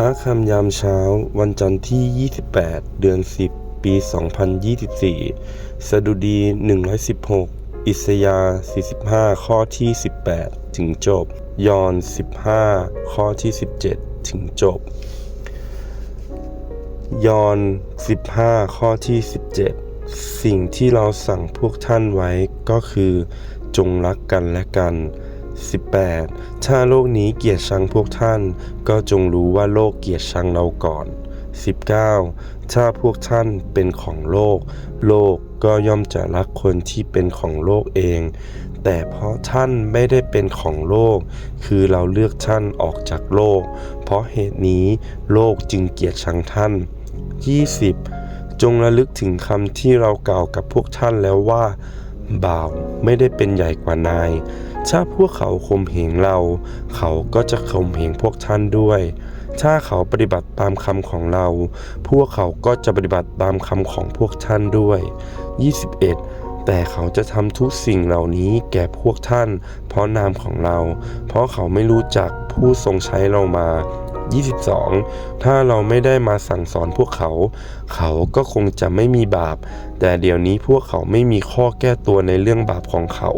พระคำยามเช้าวันจันทร์ที่ 28 เดือน 10 ปี 2024 สดุดี 116 อิสยาห์45 ข้อที่ 18 ถึงจบ ยอน 15 ข้อที่ 17 ถึงจบ ยอน 15 ข้อที่ 17 สิ่งที่เราสั่งพวกท่านไว้ก็คือ จงรักกันและกัน 18. ถ้าโลกนี้เกลียดชังพวกท่าน ก็จงรู้ว่าโลกเกลียดชังเราก่อน 19. ถ้าพวกท่านเป็นของโลก โลกก็ย่อมจะรักคนที่เป็นของโลกเอง แต่เพราะท่านไม่ได้เป็นของโลก คือเราเลือกท่านออกจากโลก เพราะเหตุนี้โลกจึงเกลียดชังท่าน 20. จงระลึกถึงคำที่เรากล่าวกับพวกท่านแล้วว่าบ่าวไม่ได้เป็นใหญ่กว่านาย ถ้าพวกเขาข่มเหงเรา เขาก็จะข่มเหงพวกท่านด้วย ถ้าเขาปฏิบัติตามคำของเรา พวกเขาก็จะปฏิบัติตามคำของพวกท่านด้วย 21. แต่เขาจะทำทุกสิ่งเหล่านี้แก่พวกท่าน เพราะนามของเรา เพราะเขาไม่รู้จักผู้ทรงใช้เรามา 22. ถ้าเราไม่ได้มาสั่งสอนพวกเขา เขาก็คงจะไม่มีบาป แต่เดี๋ยวนี้พวกเขาไม่มีข้อแก้ตัวในเรื่องบาปของเขา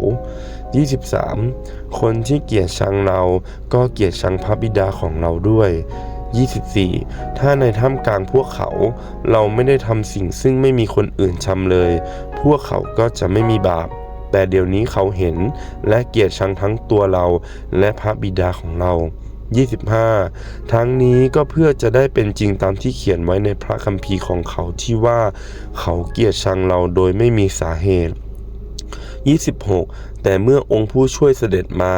23. คนที่เกียดชังเราก็เกียดชังพระบิดาของเราด้วย 24. ถ้าในท่ามกลางพวกเขา เราไม่ได้ทำสิ่งซึ่งไม่มีคนอื่นทำเลย พวกเขาก็จะไม่มีบาป แต่เดี๋ยวนี้เขาเห็นและเกียดชังทั้งตัวเราและพระบิดาของเรา 25. ทั้งนี้ก็เพื่อจะได้เป็นจริงตามที่เขียนไว้ในพระคัมภีร์ของเขาที่ว่าเขาเกียดชังเราโดยไม่มีสาเหตุ 26. แต่เมื่อองค์ผู้ช่วยเสด็จมา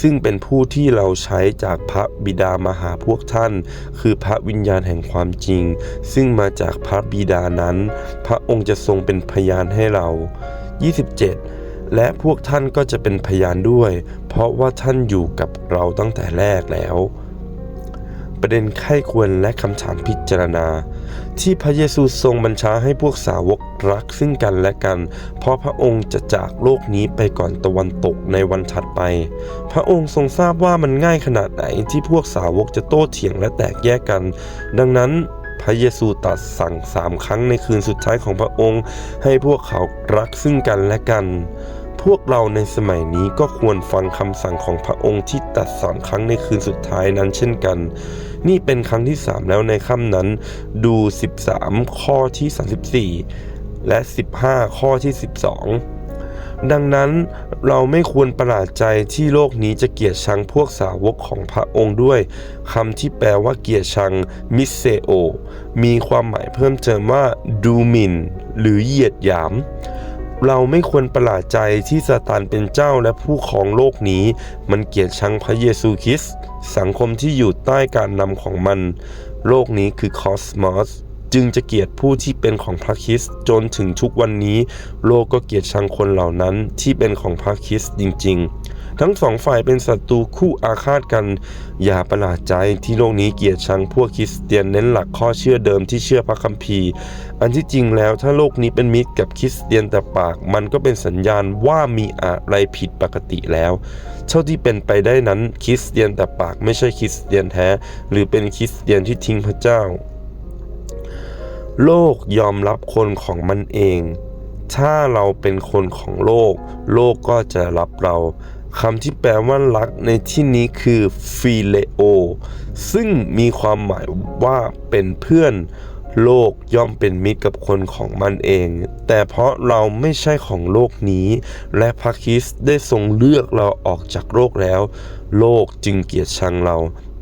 ซึ่งเป็นผู้ที่เราใช้จากพระบิดามาหาพวกท่าน คือพระวิญญาณแห่งความจริง ซึ่งมาจากพระบิดานั้น พระองค์จะทรงเป็นพยานให้เรา 27. และพวกท่านก็จะเป็นพยานด้วย เพราะว่าท่านอยู่กับเราตั้งแต่แรกแล้ว ประเด็นไข้ควรและคำถามพิจารณา ที่พระเยซูทรงบัญชาให้พวกสาวกรักซึ่งกันและกัน เพราะพระองค์จะจากโลกนี้ไปก่อนตะวันตกในวันถัดไป พระองค์ทรงทราบว่ามันง่ายขนาดไหนที่พวกสาวกจะโต้เถียงและแตกแยกกัน ดังนั้นพระเยซูตรัสสั่งสามครั้งในคืนสุดท้ายของพระองค์ ให้พวกเขารักซึ่งกันและกัน พวกเราในสมัยนี้ก็ควรฟังคำสั่งของพระองค์ที่ตัดสามครั้งในคืนสุดท้ายนั้นเช่นกัน นี่เป็นครั้งที่สามแล้วในค่ำนั้น ดู 13 ข้อที่ 34 และ 15 ข้อที่ 12 ดังนั้นเราไม่ควรประหลาดใจที่โลกนี้จะเกลียดชังพวกสาวกของพระองค์ด้วยคำที่แปลว่าเกลียดชังมิเซโอ มีความหมายเพิ่มเติมว่าดูหมิ่น หรือเหยียดหยาม เราไม่ควรประหลาดใจที่ซาตานเป็นเจ้าและผู้ของโลกนี้ มันเกลียดชังพระเยซูคริสต์สังคมที่อยู่ใต้การนำของมัน โลกนี้คือคอสมอสจึงจะเกลียดผู้ที่เป็นของพระคริสต์จนถึงทุกวันนี้ โลกก็เกลียดชังคนเหล่านั้นที่เป็นของพระคริสต์จริง ๆ ทั้งสองฝ่ายเป็นศัตรูคู่อาฆาตกัน อย่าประหลาดใจที่โลกนี้เกลียดชังพวกคริสเตียนเน้นหลักข้อเชื่อเดิมที่เชื่อพระคัมภีร์ อันที่จริงแล้วถ้าโลกนี้เป็นมิตรกับคริสเตียนแต่ปาก มันก็เป็นสัญญาณว่ามีอะไรผิดปกติแล้วเท่าที่เป็นไปได้นั้นคริสเตียนแต่ปากไม่ใช่คริสเตียนแท้ หรือเป็นคริสเตียนที่ทิ้งพระเจ้า โลกยอมรับคนของมันเองถ้าเราเป็นคนของโลก โลกก็จะรับเรา คำที่แปลว่ารักในที่นี้คือฟิเลโอซึ่งมีความหมายว่าเป็นเพื่อนโลกย่อมเป็นมิตรกับคนของมันเอง แต่เพราะเราไม่ใช่ของโลกนี้ และพระคริสต์ได้ทรงเลือกเราออกจากโลกแล้ว โลกจึงเกลียดชังเรา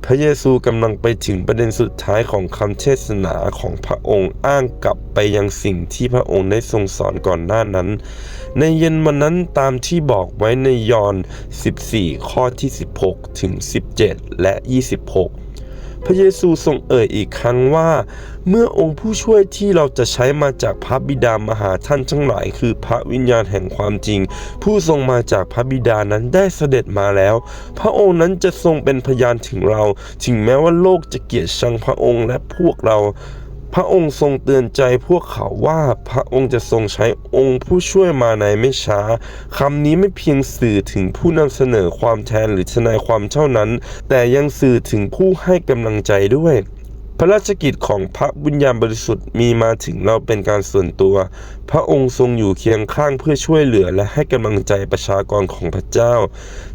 พระเยซูกำลังไปถึงประเด็นสุดท้ายของคำเทศนาของพระองค์อ้างกลับไปยังสิ่งที่พระองค์ได้ทรงสอนก่อนหน้านั้น ในเย็นวันนั้นตามที่บอกไว้ในยอห์น14 ข้อที่ 16 ถึง 17 และ 26พระเยซูทรงเอ่ยอีกครั้งว่า เมื่อองค์ผู้ช่วยที่เราจะใช้มาจากพระบิดามาหาท่านทั้งหลาย คือพระวิญญาณแห่งความจริง ผู้ทรงมาจากพระบิดานั้นได้เสด็จมาแล้ว พระองค์นั้นจะทรงเป็นพยานถึงเรา ถึงแม้ว่าโลกจะเกลียดชังพระองค์และพวกเรา พระองค์ทรงเตือนใจพวกเขาว่าพระองค์จะทรงใช้องค์ผู้ช่วยมาในไม่ช้าคำนี้ไม่เพียงสื่อถึงผู้นำเสนอความแทนหรือทนายความเท่านั้น แต่ยังสื่อถึงผู้ให้กำลังใจด้วย พระราชกิจของพระวิญญาณบริสุทธิ์มีมาถึงเราเป็นการส่วนตัว พระองค์ทรงอยู่เคียงข้างเพื่อช่วยเหลือและให้กำลังใจประชากรของพระเจ้า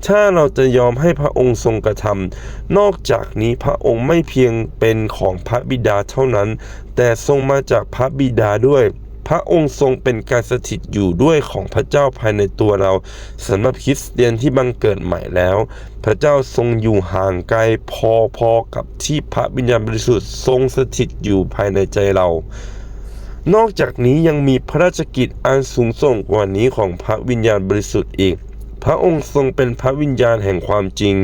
ถ้าเราจะยอมให้พระองค์ทรงกระทำนอกจากนี้พระองค์ไม่เพียงเป็นของพระบิดาเท่านั้น แต่ทรงมาจากพระบิดาด้วย พระองค์ทรงเป็นการสถิตอยู่ด้วยของพระเจ้าภายในตัวเราสำหรับคริสเตียนที่บังเกิดใหม่แล้ว พระเจ้าทรงอยู่ห่างไกลพอๆกับที่พระวิญญาณบริสุทธิ์ทรงสถิตอยู่ภายในใจเรา นอกจากนี้ยังมีพระราชกิจอันสูงส่งกว่านี้ของพระวิญญาณบริสุทธิ์อีกพระองค์ทรงเป็นพระวิญญาณแห่งความจริง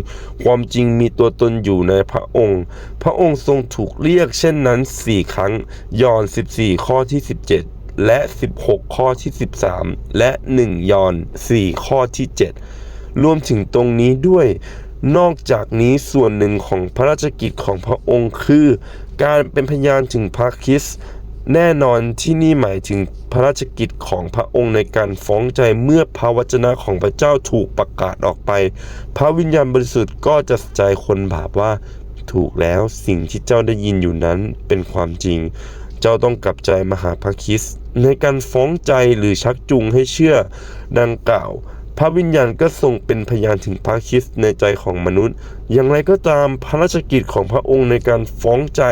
ความจริงมีตัวตนอยู่ในพระองค์ พระองค์ทรงถูกเรียกเช่นนั้นสี่ครั้ง ยอห์น14 ข้อที่ 17 และ 16 ข้อที่ 13 และ 1 ยอน 4 ข้อที่ 7 รวมถึงตรงนี้ด้วย นอกจากนี้ส่วนหนึ่งของพระราชกิจของพระองค์คือ การเป็นพยานถึงพระคริสต์แน่นอนที่นี่หมายถึงพระราชกิจของพระองค์ในการฟ้องใจเมื่อพระวจนะของพระเจ้าถูกประกาศออกไป พระวิญญาณบริสุทธิ์ก็จะใจคนบาปว่า ถูกแล้วสิ่งที่เจ้าได้ยินอยู่นั้นเป็นความจริง เจ้าต้องกลับใจมาหาพระคิสต์ในการฟ้องใจหรือชักจูงให้เชื่อดังกล่าว พระวิญญาณก็ทรงเป็นพยานถึงพระคิสต์ในใจของมนุษย์ อย่างไรก็ตามพระราชกิจของพระองค์ในการฟ้องใจ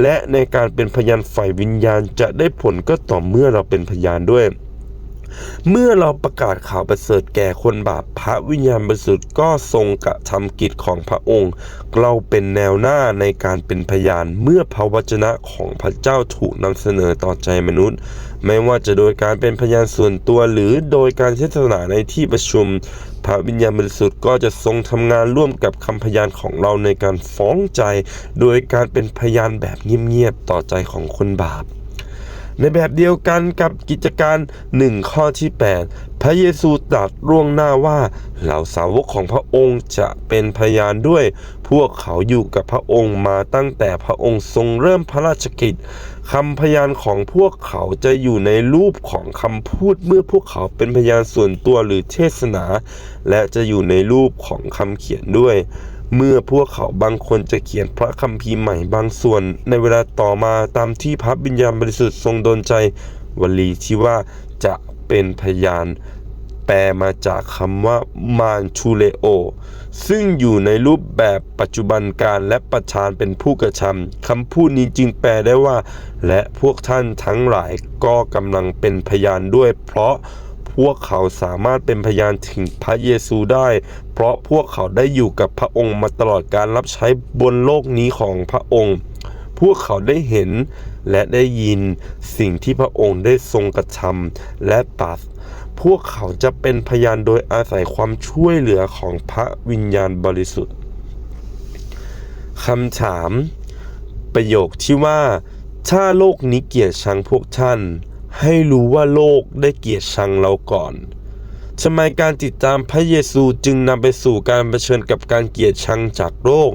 และในการเป็นพยานฝ่ายวิญญาณจะได้ผลก็ต่อเมื่อเราเป็นพยานด้วย เมื่อเราประกาศข่าวประเสริฐแก่คนบาปพระวิญญาณบริสุทธิ์ก็ทรงกระทำกิจของพระองค์ เราเป็นแนวหน้าในการเป็นพยานเมื่อพระวจนะของพระเจ้าถูกนำเสนอต่อใจมนุษย์ ไม่ว่าจะโดยการเป็นพยานส่วนตัวหรือโดยการเทศนาในที่ประชุม พระวิญญาณบริสุทธิ์ก็จะทรงทำงานร่วมกับคำพยานของเราในการฟ้องใจ โดยการเป็นพยานแบบเงียบๆต่อใจของคนบาป ในแบบเดียวกันกับกิจการหนึ่งข้อที่ 8 พระเยซูตรัสล่วงหน้าว่า เหล่าสาวกของพระองค์จะเป็นพยานด้วย พวกเขาอยู่กับพระองค์มาตั้งแต่พระองค์ทรงเริ่มพระราชกิจคำพยานของพวกเขาจะอยู่ในรูปของคำพูดเมื่อพวกเขาเป็นพยานส่วนตัวหรือเทศนา และจะอยู่ในรูปของคำเขียนด้วย เมื่อพวกเขาบางคนจะเขียนพระคัมภีร์ใหม่บางส่วน ในเวลาต่อมาตามที่พระวิญญาณบริสุทธิ์ทรงดลใจ วลีที่ว่าจะเป็นพยาน แปลมาจากคำว่ามานชูเลโอ ซึ่งอยู่ในรูปแบบปัจจุบันการและประธานเป็นผู้กระทำคำพูดนี้จึงแปลได้ว่า และพวกท่านทั้งหลายก็กำลังเป็นพยานด้วย เพราะ พวกเขาสามารถเป็นพยานถึงพระเยซูได้ เพราะพวกเขาได้อยู่กับพระองค์มาตลอดการรับใช้บนโลกนี้ของพระองค์ พวกเขาได้เห็นและได้ยินสิ่งที่พระองค์ได้ทรงกระทำและตรัสพวกเขาจะเป็นพยานโดยอาศัยความช่วยเหลือของพระวิญญาณบริสุทธิ์คำถาม ประโยคที่ว่า ถ้าโลกนี้เกลียดชังพวกท่าน ให้รู้ว่าโลกได้เกลียดชังเราก่อนทำไมการติดตามพระเยซูจึงนำไปสู่การเผชิญกับการเกลียดชังจากโลก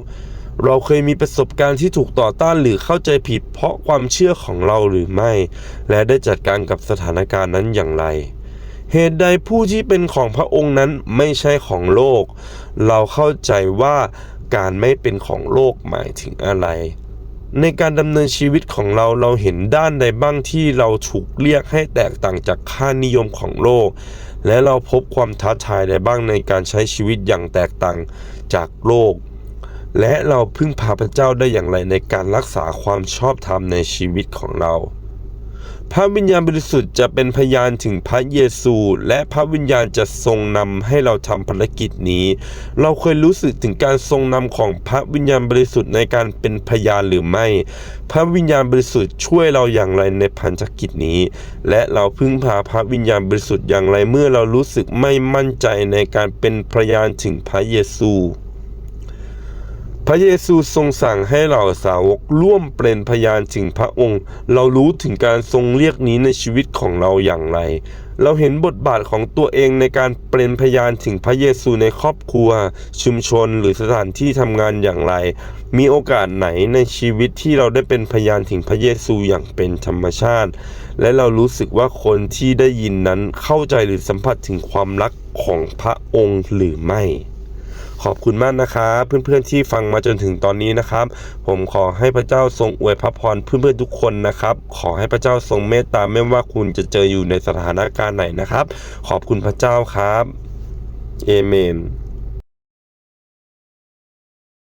เราเคยมีประสบการณ์ที่ถูกต่อต้านหรือเข้าใจผิดเพราะความเชื่อของเราหรือไม่ และได้จัดการกับสถานการณ์นั้นอย่างไร เหตุใดผู้ที่เป็นของพระองค์นั้นไม่ใช่ของโลก เราเข้าใจว่าการไม่เป็นของโลกหมายถึงอะไร ในการดำเนินชีวิตของเราเราเห็นด้านใดบ้างที่เราถูกเรียกให้แตกต่างจากค่านิยมของโลก และเราพบความท้าทายใดบ้างในการใช้ชีวิตอย่างแตกต่างจากโลก และเราพึ่งพาพระเจ้าได้อย่างไรในการรักษาความชอบธรรมในชีวิตของเรา พระวิญญาณบริสุทธิ์จะเป็นพยานถึงพระเยซู และพระวิญญาณจะทรงนำให้เราทำภารกิจนี้ เราเคยรู้สึกถึงการทรงนำของพระวิญญาณบริสุทธิ์ในการเป็นพยานหรือไม่ พระวิญญาณบริสุทธิ์ช่วยเราอย่างไรในพันธกิจนี้ และเราพึ่งพาพระวิญญาณบริสุทธิ์อย่างไรเมื่อเรารู้สึกไม่มั่นใจในการเป็นพยานถึงพระเยซู พระเยซูทรงสั่งให้เหล่าสาวกร่วมเป็นพยานถึงพระองค์ เรารู้ถึงการทรงเรียกนี้ในชีวิตของเราอย่างไร เราเห็นบทบาทของตัวเองในการเป็นพยานถึงพระเยซูในครอบครัว ชุมชนหรือสถานที่ทำงานอย่างไร มีโอกาสไหนในชีวิตที่เราได้เป็นพยานถึงพระเยซูอย่างเป็นธรรมชาติ และเรารู้สึกว่าคนที่ได้ยินนั้นเข้าใจหรือสัมผัสถึงความรักของพระองค์หรือไม่ ขอบคุณมากนะครับเพื่อนๆที่ฟังมาจนถึงตอนนี้นะครับ ผมขอให้พระเจ้าทรงอวยพระพรเพื่อนๆทุกคนนะครับ ขอให้พระเจ้าทรงเมตตาไม่ว่าคุณจะเจออยู่ในสถานการณ์ไหนนะครับ ขอบคุณพระเจ้าครับเอเมน